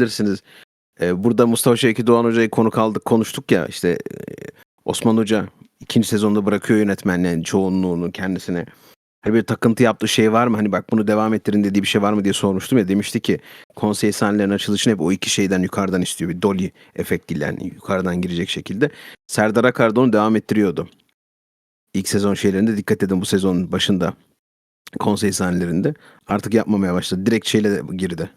bilirsiniz. Ee, burada Mustafa Şevki Doğan Hoca'yı konuk aldık konuştuk ya işte e, Osman Hoca ikinci sezonda bırakıyor yönetmenliğin çoğunluğunu kendisine. Hani bir takıntı yaptığı şey var mı? Hani bak bunu devam ettirin dediği bir şey var mı diye sormuştum ya. Demişti ki konsey sahnelerinin açılışını hep o iki şeyden yukarıdan istiyor. Bir dolly efektiyle yani yukarıdan girecek şekilde. Serdar Akar da onu devam ettiriyordu. İlk sezon şeylerinde dikkat edin bu sezonun başında konsey sahnelerinde artık yapmamaya başladı. Direkt şeyle girdi.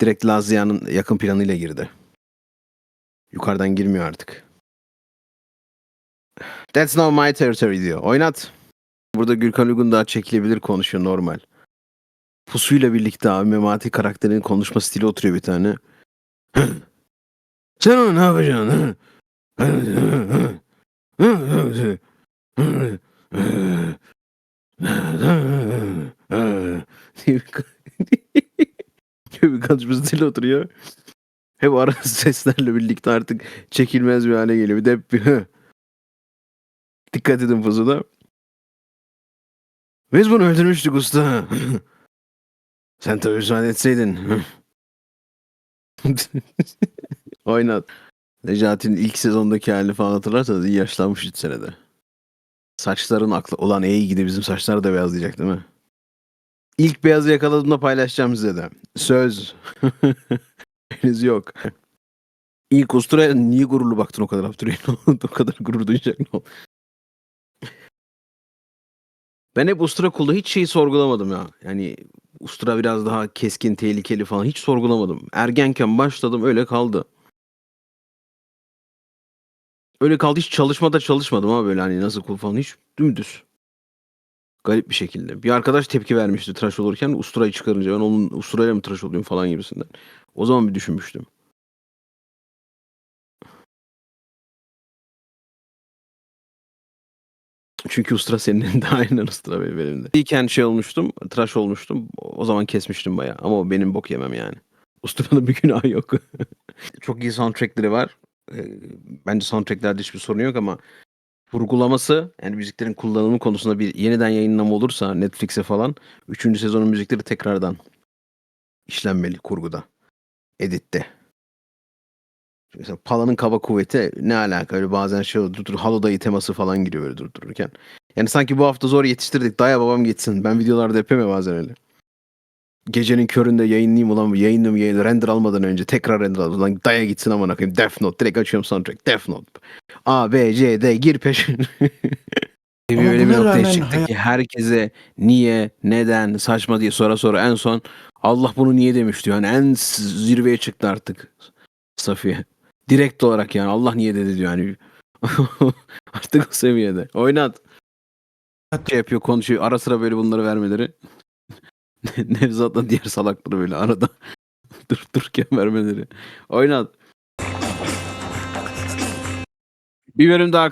Direkt Lazia'nın yakın planıyla girdi. Yukarıdan girmiyor artık. That's not my territory diyor. Oynat. Burada Gürkan Uygun daha çekilebilir konuşuyor normal. Pusuyla birlikte abi Memati karakterinin konuşma stili oturuyor bir tane. Sen onu ne yapacaksın? diye bir diye bir konuşma stili oturuyor. Hep ara seslerle birlikte artık çekilmez bir hale geliyor. Bir de hep bir Dikkat edin pusuda. Biz bunu öldürmüştük usta. Sen tabii müsaade etseydin. Oynat. Necati'nin ilk sezondaki halini falan hatırlarsanız iyi yaşlanmış 3 senede. Saçların aklı olan iyi gidi bizim saçlar da beyazlayacak değil mi? İlk beyazı yakaladığımda paylaşacağım size de. Söz. Henüz yok. İlk usturaya niye gururlu baktın o kadar Abdurrahim? O kadar gurur duyacak ne? Ben hep Ustura Kul'da hiç şeyi sorgulamadım ya. Yani Ustura biraz daha keskin, tehlikeli falan hiç sorgulamadım. Ergenken başladım öyle kaldı. Öyle kaldı hiç çalışmada çalışmadım ama böyle hani nasıl kul falan hiç dümdüz. Garip bir şekilde. Bir arkadaş tepki vermişti tıraş olurken usturayı çıkarınca ben onun usturayla mı tıraş olayım falan gibisinden. O zaman bir düşünmüştüm. Çünkü ustura senin elinde aynen ustura benim elimde. İlken şey olmuştum, tıraş olmuştum. O zaman kesmiştim bayağı. Ama o benim bok yemem yani. Ustura'nın bir günahı yok. Çok iyi soundtrackleri var. Ee, Bence soundtracklerde hiçbir sorun yok ama vurgulaması yani müziklerin kullanımı konusunda bir yeniden yayınlama olursa Netflix'e falan 3. sezonun müzikleri tekrardan işlenmeli kurguda. Editte. Mesela Pala'nın kaba kuvveti ne alaka öyle bazen şey olur, dur Halodayı teması falan giriyor böyle durdururken. Yani sanki bu hafta zor yetiştirdik daya babam gitsin. Ben videolarda yapıyorum ya bazen öyle. Gecenin köründe yayınlayayım ulan yayınlayayım yayın render almadan önce tekrar render almadan ulan daya gitsin aman akıyım Death Note direkt açıyorum soundtrack Death Note. A, B, C, D gir peşin. Ama öyle bir buna noktaya rağmen çıktı hayat- ki herkese niye, neden, saçma diye sonra sonra en son Allah bunu niye demiş diyor. Yani en s- zirveye çıktı artık Safiye. Direkt olarak yani Allah niye dedi diyor yani. artık o seviyede. Oynat. Şey yapıyor konuşuyor. Ara sıra böyle bunları vermeleri. Nevzat'la diğer salakları böyle arada durup dururken vermeleri. Oynat. Bir bölüm daha